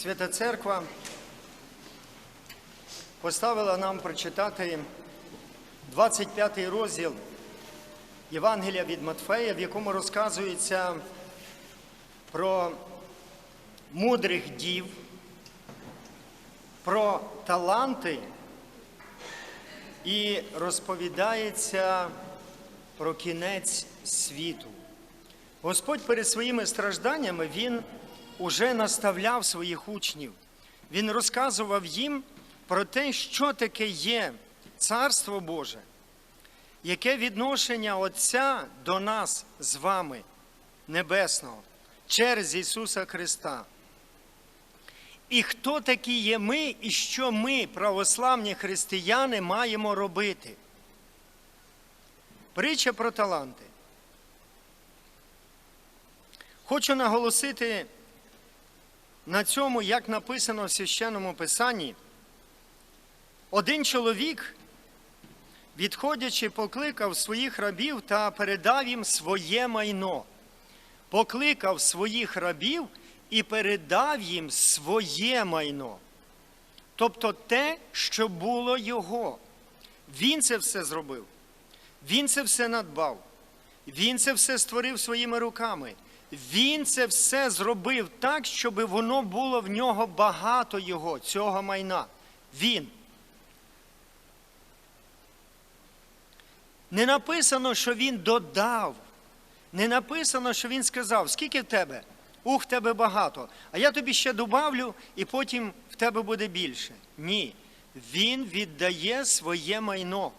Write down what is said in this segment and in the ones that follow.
Свята Церква поставила нам прочитати 25 розділ Євангелія від Матфея, в якому розказується про мудрих дів, про таланти і розповідається про кінець світу. Господь перед своїми стражданнями Він уже наставляв своїх учнів. Він розказував їм про те, що таке є Царство Боже, яке відношення Отця до нас з вами, Небесного, через Ісуса Христа. І хто такі є ми, і що ми, православні християни, маємо робити? Притча про таланти. Хочу наголосити на цьому, як написано в священному писанні. Один чоловік, відходячи, покликав своїх рабів та передав їм своє майно. Покликав своїх рабів і передав їм своє майно. Тобто те, що було його. Він це все зробив. Він це все надбав. Він це все створив своїми руками. Він це все зробив так, щоб воно було в нього багато його, цього майна. Він. Не написано, що він додав. Не написано, що він сказав, скільки в тебе? Ух, в тебе багато. А я тобі ще добавлю, і потім в тебе буде більше. Ні. Він віддає своє майно.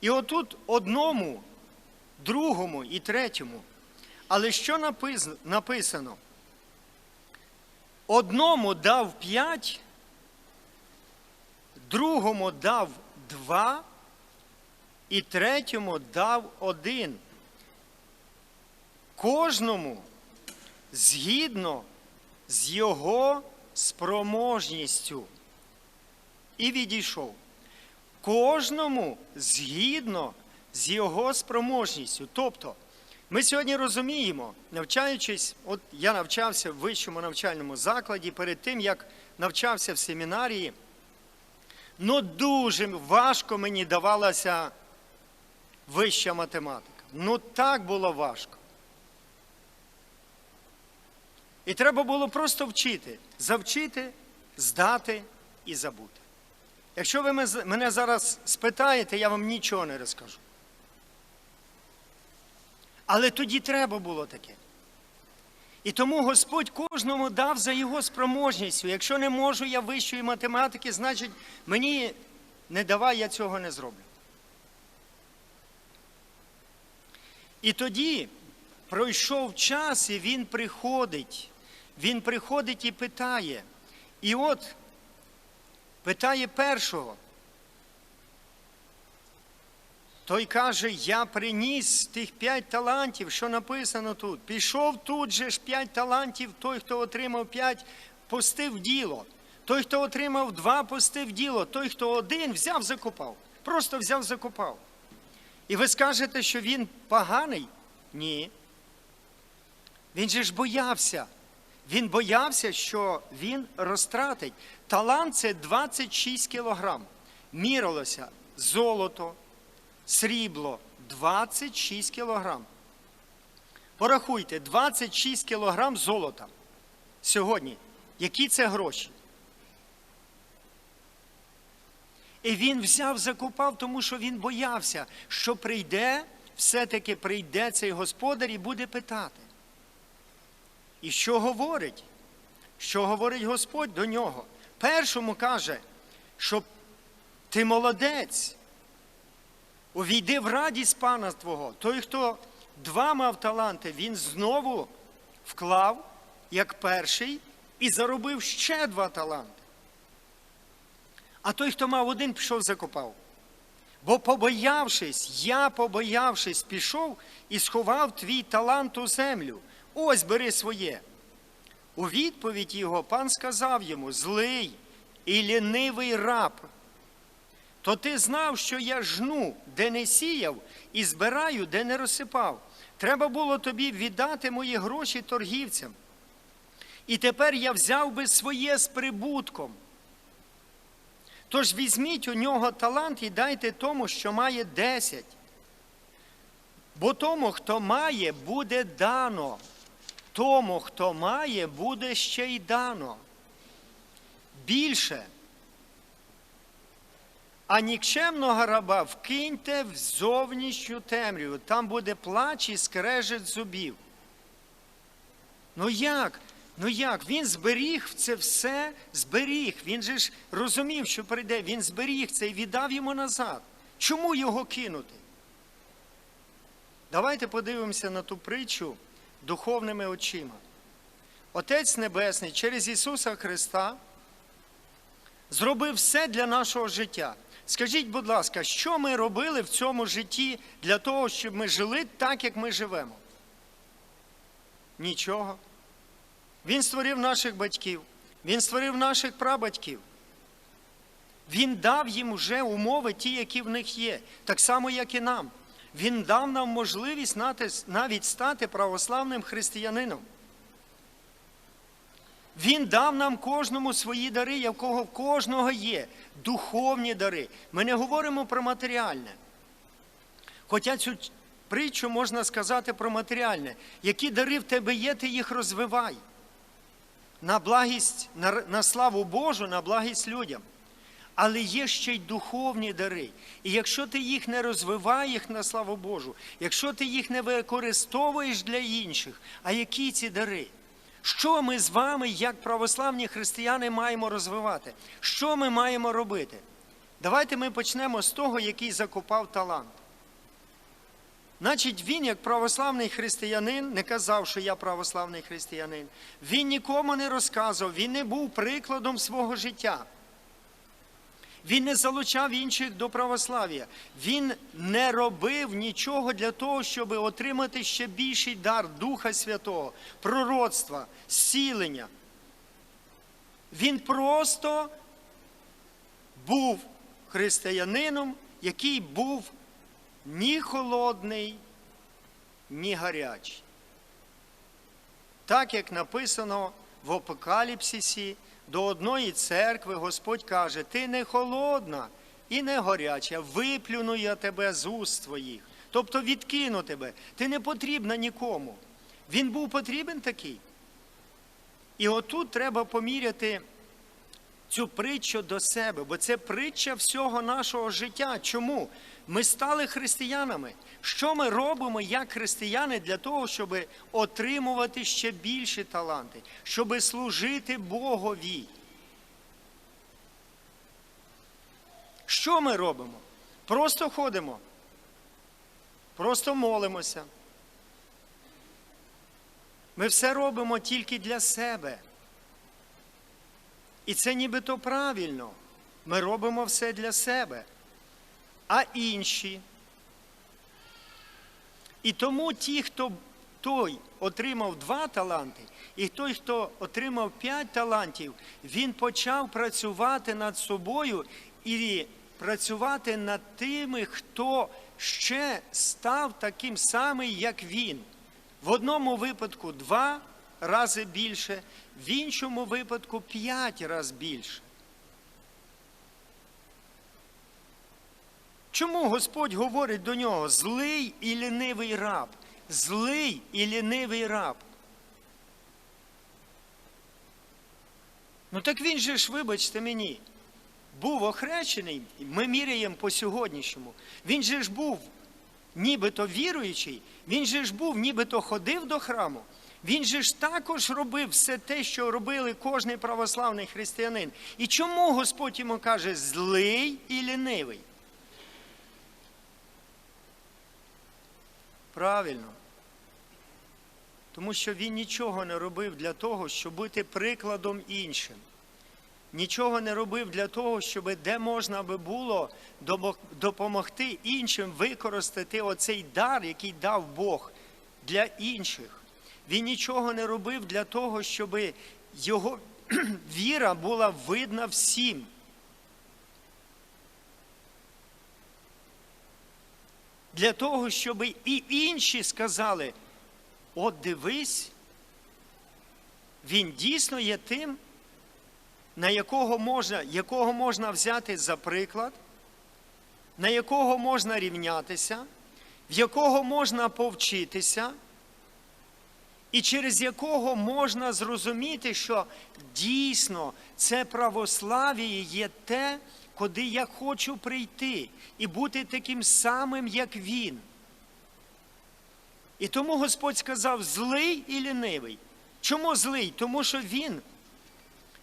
І отут одному, другому і третьому. Але що написано? Одному дав п'ять, другому дав два, і третьому дав один. Кожному згідно з його спроможністю. І відійшов. Кожному згідно з його спроможністю. Тобто, ми сьогодні розуміємо, навчаючись, от я навчався в вищому навчальному закладі перед тим, як навчався в семінарії, ну дуже важко мені давалася вища математика. Ну так було важко. І треба було просто вчити, завчити, здати і забути. Якщо ви мене зараз спитаєте, я вам нічого не розкажу. Але тоді треба було таке. І тому Господь кожному дав за його спроможністю. Якщо не можу я вищої математики, значить мені не давай, я цього не зроблю. І тоді пройшов час, і він приходить. Він приходить і питає. І от питає першого. Той каже, я приніс тих п'ять талантів, що написано тут. Пішов тут же ж п'ять талантів, той, хто отримав п'ять, пустив діло. Той, хто отримав два, пустив діло. Той, хто один, взяв, закопав. Просто взяв, закопав. І ви скажете, що він поганий? Ні. Він же ж боявся. Він боявся, що він розтратить. Талант це 26 кілограм. Мірилося золото, срібло 26 кілограм. Порахуйте, 26 кілограм золота сьогодні. Які це гроші? І він взяв, закупав, тому що він боявся, що прийде, все-таки прийде цей господар і буде питати. І що говорить? Що говорить Господь до нього? Першому каже, що ти молодець, увійди в радість пана Твого. Той, хто два мав таланти, він знову вклав, як перший, і заробив ще два таланти. А той, хто мав один, пішов, закопав. Бо, побоявшись, я, побоявшись, пішов і сховав твій талант у землю. Ось бери своє. У відповідь його пан сказав йому: злий і лінивий раб. То ти знав, що я жну, де не сіяв, і збираю, де не розсипав. Треба було тобі віддати мої гроші торгівцям. І тепер я взяв би своє з прибутком. Тож візьміть у нього талант і дайте тому, що має десять. Бо тому, хто має, буде дано. Тому, хто має, буде ще й дано. Більше. А нікчемного раба вкиньте в зовнішню темряву. Там буде плач і скрежет зубів. Ну як? Ну як? Він зберіг це все, зберіг. Він же ж розумів, що прийде. Він зберіг це і віддав йому назад. Чому його кинути? Давайте подивимося на ту притчу духовними очима. Отець Небесний через Ісуса Христа зробив все для нашого життя. Скажіть, будь ласка, що ми робили в цьому житті для того, щоб ми жили так, як ми живемо? Нічого. Він створив наших батьків, Він створив наших прабатьків. Він дав їм уже умови, ті, які в них є, так само, як і нам. Він дав нам можливість навіть стати православним християнином. Він дав нам кожному свої дари, якого в кожного є, духовні дари. Ми не говоримо про матеріальне. Хоча цю притчу можна сказати про матеріальне. Які дари в тебе є, ти їх розвивай. На благість, на, на славу Божу, на благість людям. Але є ще й духовні дари. І якщо ти їх не розвиваєш на славу Божу, якщо ти їх не використовуєш для інших, а які ці дари? Що ми з вами, як православні християни, маємо розвивати? Що ми маємо робити? Давайте ми почнемо з того, який закопав талант. Значить, він, як православний християнин, не казав, що я православний християнин. Він нікому не розказував, він не був прикладом свого життя. Він не залучав інших до православ'я. Він не робив нічого для того, щоб отримати ще більший дар Духа Святого, пророцтва, зцілення. Він просто був християнином, який був ні холодний, ні гарячий. Так як написано в Апокаліпсисі, до одної церкви Господь каже, ти не холодна і не гаряча, виплюну я тебе з уст твоїх. Тобто відкину тебе. Ти не потрібна нікому. Він був потрібен такий. І отут треба поміряти цю притчу до себе, бо це притча всього нашого життя. Чому? Ми стали християнами. Що ми робимо як християни для того, щоб отримувати ще більші таланти, щоб служити Богові? Що ми робимо? Просто ходимо, просто молимося. Ми все робимо тільки для себе. І це нібито правильно. Ми робимо все для себе. А інші. І тому ті, хто той отримав два таланти, і той, хто отримав п'ять талантів, він почав працювати над собою і працювати над тими, хто ще став таким самим, як він. В одному випадку два рази більше, в іншому випадку п'ять разів більше. Чому Господь говорить до нього злий і лінивий раб? Злий і лінивий раб. Ну так він же ж, вибачте мені, був охрещений, ми міряємо по сьогоднішньому. Він же ж був нібито віруючий, він же ж був, нібито ходив до храму. Він же ж також робив все те, що робили кожний православний християнин. І чому Господь йому каже злий і лінивий? Правильно. Тому що він нічого не робив для того, щоб бути прикладом іншим. Нічого не робив для того, щоб де можна би було допомогти іншим використати оцей дар, який дав Бог для інших. Він нічого не робив для того, щоб його віра була видна всім. Для того, щоб і інші сказали, от дивись, він дійсно є тим, на якого можна, якого можна взяти за приклад, на якого можна рівнятися, в якого можна повчитися, і через якого можна зрозуміти, що дійсно це православ'я є те, куди я хочу прийти і бути таким самим, як він. І тому Господь сказав злий і лінивий. Чому злий? Тому що він,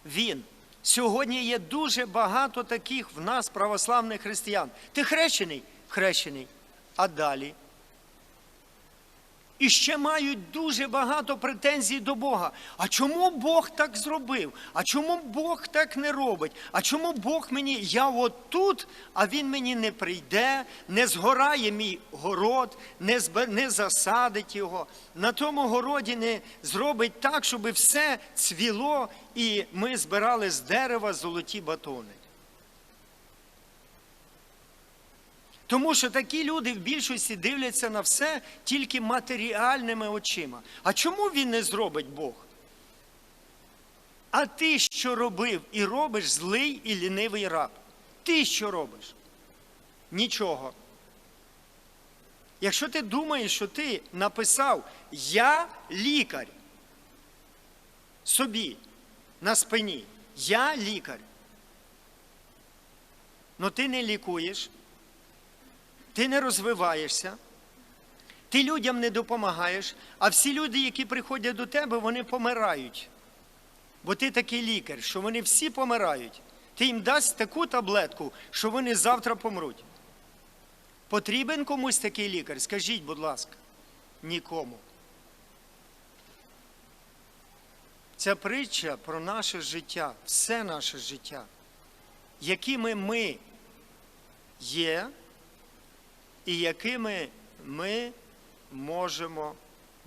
він. Сьогодні є дуже багато таких в нас православних християн. Ти хрещений? Хрещений. А далі? І ще мають дуже багато претензій до Бога. А чому Бог так зробив? А чому Бог так не робить? А чому Бог мені, я от тут, а Він мені не прийде, не згорає мій город, не, збе, не засадить його, на тому городі не зробить так, щоб все цвіло, і ми збирали з дерева золоті батони. Тому що такі люди в більшості дивляться на все тільки матеріальними очима. А чому він не зробить Бог? А ти що робив і робиш злий і лінивий раб? Ти що робиш? Нічого. Якщо ти думаєш, що ти написав Я лікар собі на спині, я лікар, але ти не лікуєш, ти не розвиваєшся, ти людям не допомагаєш, а всі люди, які приходять до тебе, вони помирають. Бо ти такий лікар, що вони всі помирають. Ти їм дасть таку таблетку, що вони завтра помруть. Потрібен комусь такий лікар? Скажіть, будь ласка, нікому. Ця притча про наше життя, все наше життя, якими ми є і якими ми можемо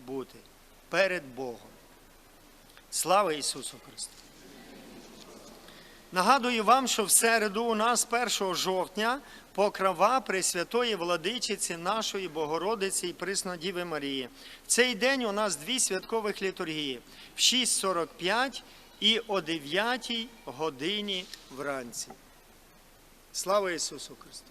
бути перед Богом. Слава Ісусу Христу! Нагадую вам, що в середу у нас 1 жовтня покрова Пресвятої Владичиці нашої Богородиці і Приснодіви Марії. В цей день у нас дві святкових літургії в 6.45 і о 9 годині вранці. Слава Ісусу Христу!